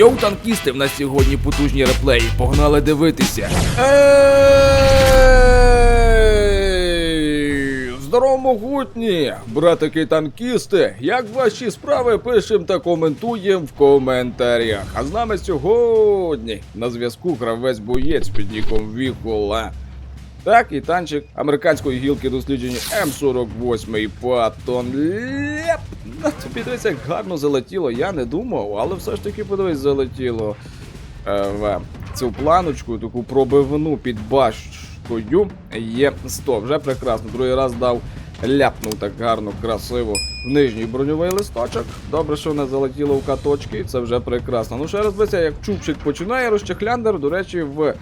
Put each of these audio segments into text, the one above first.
Йоу, танкісти, в нас сьогодні потужні реплеї. Погнали дивитися. Здорово, могутні! Братики танкісти! Як ваші справи пишем та коментуємо в коментарях. А з нами сьогодні на зв'язку гравець боєць під ніком Вікола. Так, і танчик американської гілки дослідження М48 Паттон Леп. Тобі дивись, як гарно залетіло, я не думав, але все ж таки подивись, залетіло е, в цю планочку, таку пробивну під башкою є 100. Вже прекрасно. Другий раз дав ляпнув так гарно, красиво в нижній броньовий листочок. Добре, що не залетіло в каточки, це вже прекрасно. Ну ще раз дивися, як чубчик починає розчехляндер, до речі, в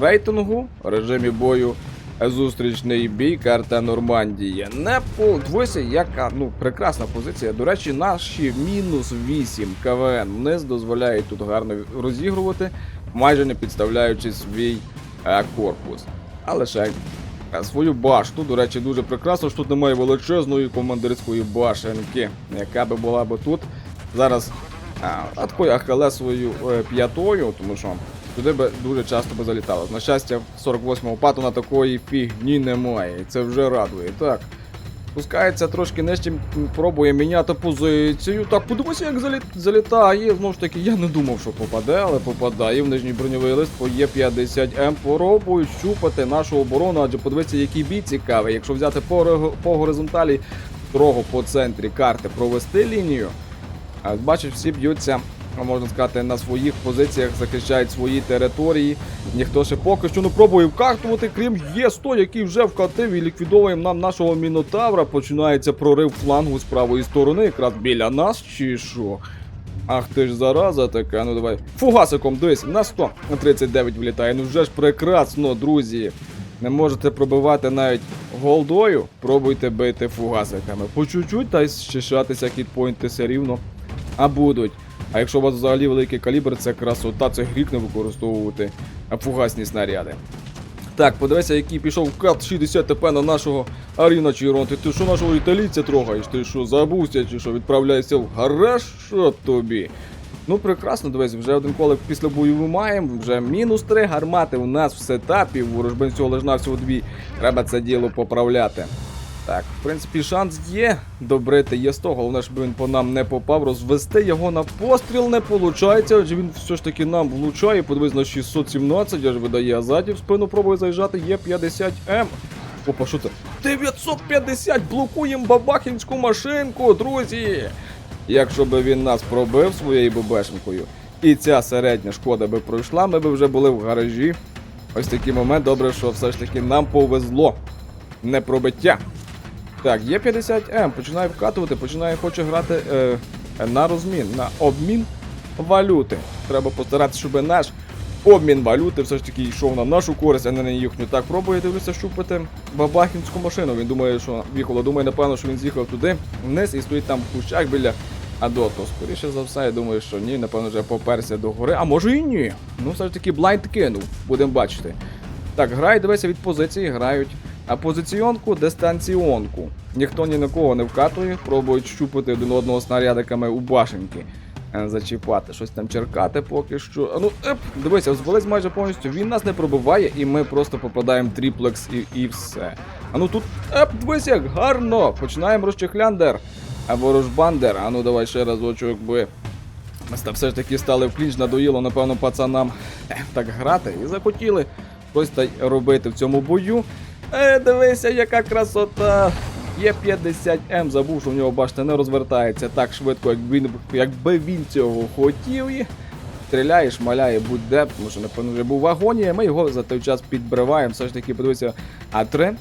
рейтингу, режимі бою. е, Зустрічний бій, карта Нормандія. Не подивися, яка ну прекрасна позиція. До речі, наші мінус 8 КВН вниз дозволяють тут гарно розігрувати, майже не підставляючи свій е, корпус. А лише е, свою башту. До речі, дуже прекрасно, що тут немає величезної командирської башенки, яка би була би тут. Зараз а, такою ахалесовою е, п'ятою, тому що туди би дуже часто би залітало. На щастя, в 48-му патона такої фігні немає, це вже радує. Так. Спускається трошки нижче, пробує міняти позицію. Так, подивися, як заліт, залітає. Знову ж таки, я не думав, що попаде, але попадає в нижній броньовий лист по Є50М. Пробують щупати нашу оборону, адже подивися, який бій цікавий. Якщо взяти по, по горизонталі строго по центрі карти провести лінію, Бачиш, всі б'ються, можна сказати, на своїх позиціях, захищають свої території. Ніхто ще поки що не пробує вкартувати, крім Є100, який вже вкатив і ліквідовує нам нашого мінотавра. Починається прорив флангу з правої сторони, якраз біля нас, чи що? Ах ти ж зараза така, ну давай. Фугасиком, дивись, на 100 на 39 влітає. Ну вже ж прекрасно, друзі. Не можете пробивати навіть голдою, пробуйте бити фугасиками. По чуть-чуть та й щищатися хітпойнти все рівно. А будуть. А якщо у вас взагалі великий калібр, це красота, це гріх не використовувати фугасні снаряди. Так, подивися, який пішов кат 60 ТП на нашого Аріна Чіронти. Ти що нашого італійця трогаєш? Ти що, забувся чи що, відправляєшся в гараж? Що тобі? Ну, прекрасно, дивись, вже один колик після бою ми маємо, вже мінус 3 гармати у нас в сетапі, у ворожбин всього лиш на всього дві. Треба це діло поправляти. Так, в принципі, шанс є добрити є 100, головне, щоб він по нам не попав. Розвести його на постріл не виходить, адже він все ж таки нам влучає. Подивись на 617, аж видає азатів, в спину пробує заїжджати, є 50М. Опа, що це? 950! Блокуємо бабахінську машинку, друзі! Якщо би він нас пробив своєю ББшенкою, і ця середня шкода би пройшла, ми би вже були в гаражі. Ось такий момент, добре, що все ж таки нам повезло. Не пробиття. Так, є 50М, починає вкатувати, починає хоче грати е, на розмін, на обмін валюти. Треба постаратися, щоб наш обмін валюти все ж таки йшов на нашу користь, а не на їхню. Так, пробує дивлюся щупати бабахінську машину. Він думає, що Віхола думає, напевно, що він з'їхав туди вниз і стоїть там в кущах біля Адото. Скоріше за все, я думаю, що ні, напевно, вже поперся до гори. А може і ні. Ну, все ж таки, блайнд кинув, будемо бачити. Так, грають, дивися від позиції, грають. А позиціонку дистанціонку. Ніхто ні на кого не вкатує, пробують щупати один одного снарядиками у башеньки. Е, Зачіпати, щось там черкати поки що. Ну, еп, дивися, звелись майже повністю. Він нас не пробиває, і ми просто попадаємо тріплекс і, і все. А ну тут, еп, дивись, як гарно! Починаємо розчехляндер. А ворожбандер. А ну давай ще разочок, якби. Ми все ж таки стали в клінч, надоїло, напевно, пацанам так грати і захотіли щось робити в цьому бою. Е, дивися, яка красота! Є 50М, забув, що в нього бачите, не розвертається так швидко, як він, якби він цього хотів. І стріляє, шмаляє будь-де, тому що, напевно, вже був в агонії, ми його за той час підбриваємо. Все ж таки, подивися, А3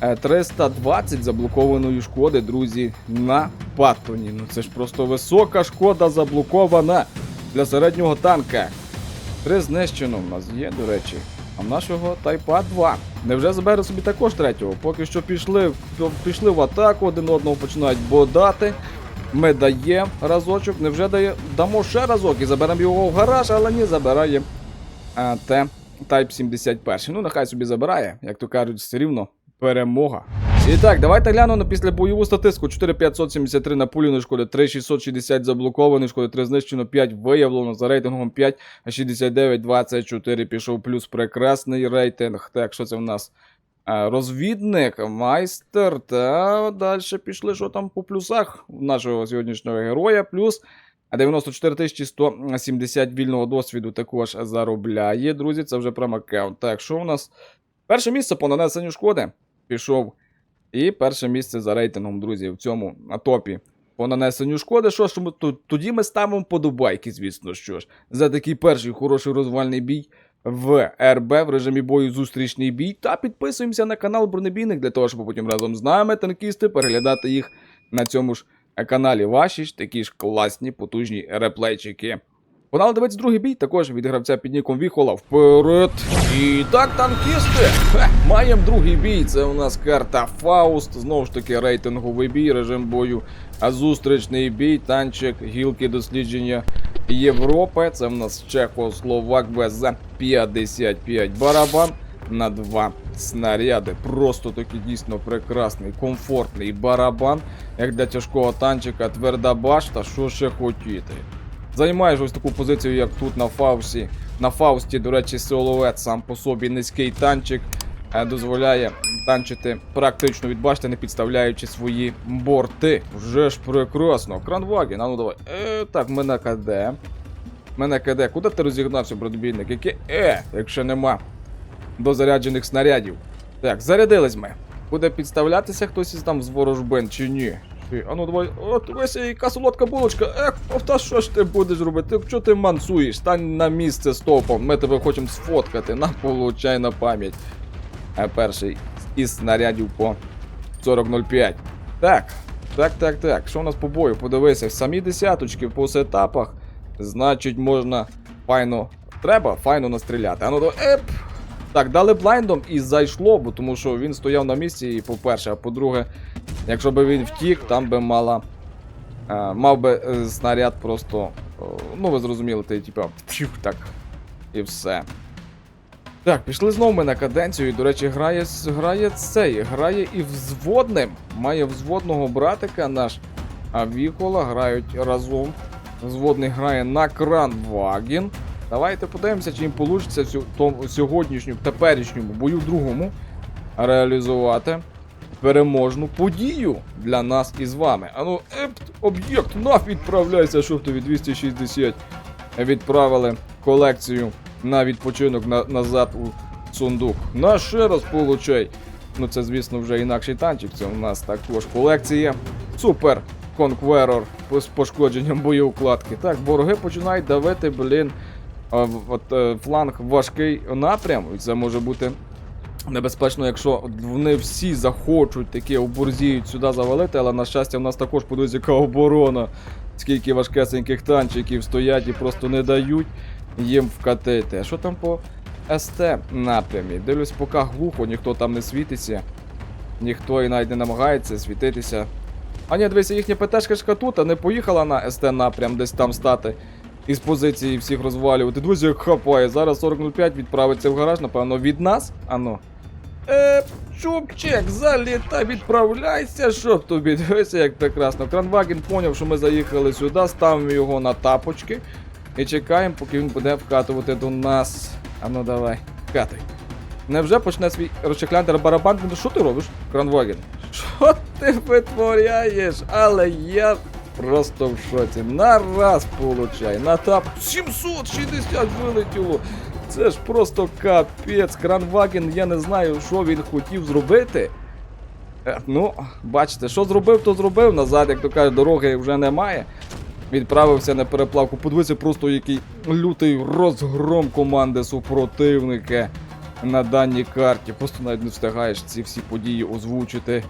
е, 320 заблокованої шкоди, друзі, на паттоні. Ну це ж просто висока шкода заблокована для середнього танка. Три знищено в нас є, до речі. А в нашого Тайпа 2. Невже забере собі також третього? Поки що пішли, пішли в атаку, один одного починають бодати. Ми даємо разочок, невже дає, дамо ще разок і заберемо його в гараж, але ні, забирає а, те Type 71. Ну, нехай собі забирає, як то кажуть, все рівно перемога. І так, давайте глянемо після бойову статистику. 4573 на пулі шкоди, 3660 заблокованих шкоди, 3 знищено, 5 виявлено, за рейтингом 5, 69, 24 пішов плюс прекрасний рейтинг. Так, що це в нас? Розвідник, майстер, та далі пішли, що там по плюсах нашого сьогоднішнього героя. Плюс 94 170 вільного досвіду також заробляє. Друзі, це вже промакаунт. Так, що у нас? Перше місце по нанесенню шкоди пішов. І перше місце за рейтингом, друзі, в цьому на топі. По нанесенню шкоди, що ж ми? Тоді ми ставимо подобайки, звісно, що ж. За такий перший хороший розвальний бій в РБ в режимі бою зустрічний бій. Та підписуємося на канал Бронебійник для того, щоб потім разом з нами, танкісти, переглядати їх на цьому ж каналі. Ваші ж такі ж класні, потужні реплейчики. Погнали дивитися другий бій, також від гравця під ніком Віхола вперед. І так, танкісти! Маємо другий бій. Це у нас карта Фауст. Знову ж таки, рейтинговий бій, режим бою. А зустрічний бій, танчик, гілки дослідження Європи. Це в нас Чехословак ВЗ 55 барабан на два снаряди. Просто такий дійсно прекрасний, комфортний барабан, як для тяжкого танчика, тверда башта. Що ще хотіти? Займаєш ось таку позицію, як тут на Фаусі. На Фаусті, до речі, силует сам по собі низький танчик е, дозволяє танчити практично від башти, не підставляючи свої борти. Вже ж прекрасно. Кранваген, а ну давай. Е, так, мене КД. Мене КД. Куди ти розігнався, бродбійник? Яке Е, якщо нема дозаряджених снарядів. Так, зарядились ми. Буде підставлятися хтось із там з ворожбин чи ні? А ну давай, от весь яка солодка булочка. Ех, та що ж ти будеш робити? Що ти мансуєш? Стань на місце стопом. Ми тебе хочемо сфоткати. На получай на пам'ять. Перший із снарядів по 40.05. Так, так, так, так. Що у нас по бою? Подивися, самі десяточки по сетапах. Значить, можна файно. Треба файно настріляти. А ну давай. Еп! Так, дали блайндом і зайшло, бо тому що він стояв на місці, і по-перше, а по-друге, якщо би він втік, там би мала. Е, мав би е, снаряд просто. о, ну, ви зрозуміли, ти пфюх, так. І все. Так, пішли знову ми на каденцію. І, до речі, грає, грає цей, грає і взводним. Має взводного братика наш. А Вікола грають разом. Взводний грає на Кранваген. Давайте подивимося, чи їм вийде сьогоднішньому, теперішньому бою другому реалізувати переможну подію для нас і з вами. Ану, епт, об'єкт, на відправляйся, що в тобі 260. Відправили колекцію на відпочинок на, назад у сундук. На ще раз получай. Ну це, звісно, вже інакший танчик. Це у нас також колекція. Супер конкверор з пошкодженням боєукладки. Так, вороги починають давити, блін. От е, фланг важкий напрям. І це може бути небезпечно, якщо вони всі захочуть такі оборзіють сюди завалити, але на щастя, в нас також подивись, яка оборона. Скільки важкесеньких танчиків стоять і просто не дають їм вкатити. А що там по СТ напрямі? Дивлюсь, поки глухо, ніхто там не світиться, ніхто і навіть не намагається світитися. А ні, дивися, їхня ПТшка тут, не поїхала на СТ напрям десь там стати. Із позиції всіх розвалювати. Друзі, як хапає. Зараз 4005 відправиться в гараж, напевно, від нас. Ану. Е, чубчик, залітай, відправляйся, щоб тобі. Дивися, як прекрасно. Кранваген поняв, що ми заїхали сюди, ставимо його на тапочки і чекаємо, поки він буде вкатувати до нас. Ану, давай, катай. Невже почне свій розчехляндер барабан? Ну що ти робиш, Кранваген? Що ти витворяєш? Але я просто в шоці. На раз получай, на тап 760 вилетіло. Це ж просто капець. Кранваген, я не знаю, що він хотів зробити. Е, Ну, бачите, що зробив, то зробив. Назад, як то кажуть, дороги вже немає. Відправився на переплавку. Подивися, просто який лютий розгром команди супротивника на даній карті. Просто навіть не встигаєш ці всі події озвучити.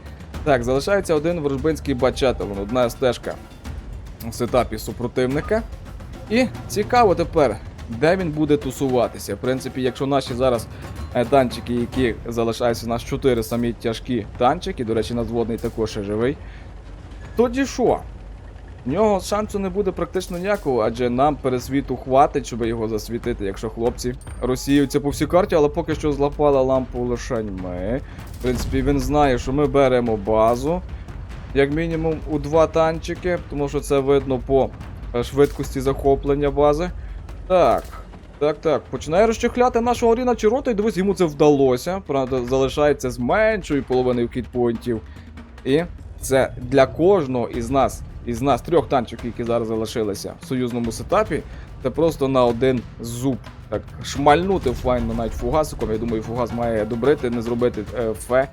Так, залишається один ворожбинський бачатель, одна стежка в сетапі супротивника. І цікаво тепер, де він буде тусуватися. В принципі, якщо наші зараз е, танчики, які залишаються, у нас 4 самі тяжкі танчики, до речі, надводний також ще живий. Тоді що? В нього шансу не буде практично ніякого, адже нам пересвіту хватить, щоб його засвітити, якщо хлопці розсіються по всій карті, але поки що злапала лампу лише ми. В принципі, він знає, що ми беремо базу. Як мінімум у два танчики, тому що це видно по е, швидкості захоплення бази. Так. Так, так, починає розчехляти нашого Аріна Чирота, і дивись, йому це вдалося. Правда, залишається з меншою половиною кітпоінтів. І це для кожного із нас, із нас трьох танчиків, які зараз залишилися в союзному сетапі, це просто на один зуб. Так, шмальнути файно навіть фугасиком. Я думаю, фугас має добрити, не зробити е, фе.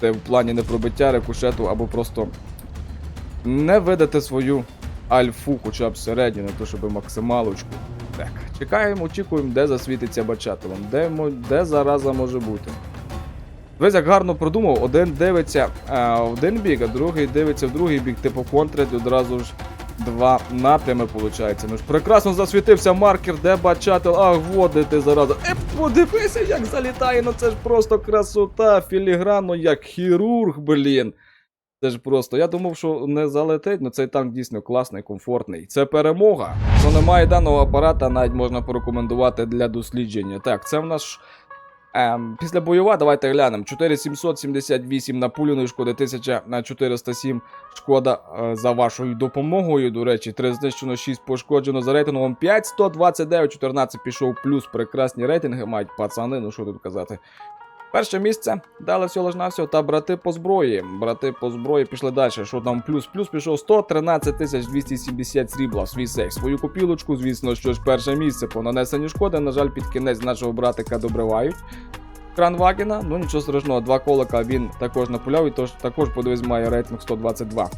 Це в плані не пробиття рикошету або просто не видати свою альфу, хоча б середню, не то щоб максималочку. Так, чекаємо, очікуємо, де засвітиться бачателем, де, де зараза може бути. Весь як гарно продумав, один дивиться а, в один бік, а другий дивиться в другий бік, типу контрить одразу ж два напрями, виходить. Ну ж прекрасно засвітився маркер, де бачател. Ах, води ти зараза. Е, подивися, як залітає, ну це ж просто красота, філігранно, як хірург, блін. Це ж просто. Я думав, що не залетить, але цей танк дійсно класний, комфортний. Це перемога. Що немає даного апарата, навіть можна порекомендувати для дослідження. Так, це в нас. Ем, після бойова, давайте глянемо. 4778 на пулю, шкоди 1407 шкода е, за вашою допомогою. До речі, 3 знищено, 6 пошкоджено за рейтингом 5, 129, 14 пішов плюс. Прекрасні рейтинги мають пацани, ну що тут казати. Перше місце дали всього лиш навсього та брати по зброї. Брати по зброї пішли далі. Що там плюс? Плюс пішов 113 270 срібла в свій сейф. Свою копілочку, звісно, що ж перше місце по нанесенню шкоди. На жаль, під кінець нашого братика добривають. Кранвагена, ну нічого страшного, два колика він також напуляв, і тож також подивись має рейтинг 122.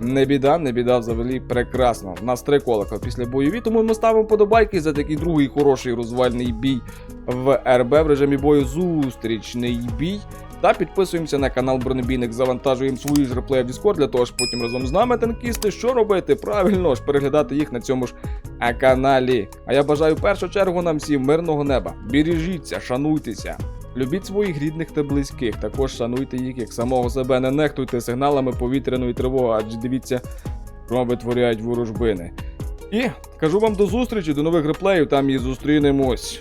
Не біда, не біда взагалі прекрасно. У нас три колика після бойові, тому ми ставимо подобайки за такий другий хороший розвальний бій в РБ в режимі бою зустрічний бій. Та підписуємося на канал Бронебійник, завантажуємо свої ж реплеї в Discord для того, щоб потім разом з нами танкісти. Що робити? Правильно ж переглядати їх на цьому ж е, каналі. А я бажаю в першу чергу нам всім мирного неба. Бережіться, шануйтеся. Любіть своїх рідних та близьких, також шануйте їх як самого себе, не нехтуйте сигналами повітряної тривоги, адже дивіться, що витворяють ворожбини. І кажу вам до зустрічі, до нових реплеїв, там і зустрінемось.